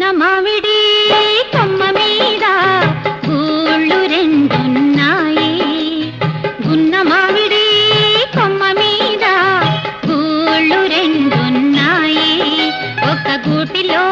చిన్న మామిడి కొమ్మ మీద గూళ్ళు రెండున్నాయి. గున్న మామిడి కొమ్మ మీద గూళ్ళు రెండున్నాయి. ఒక గూటిలో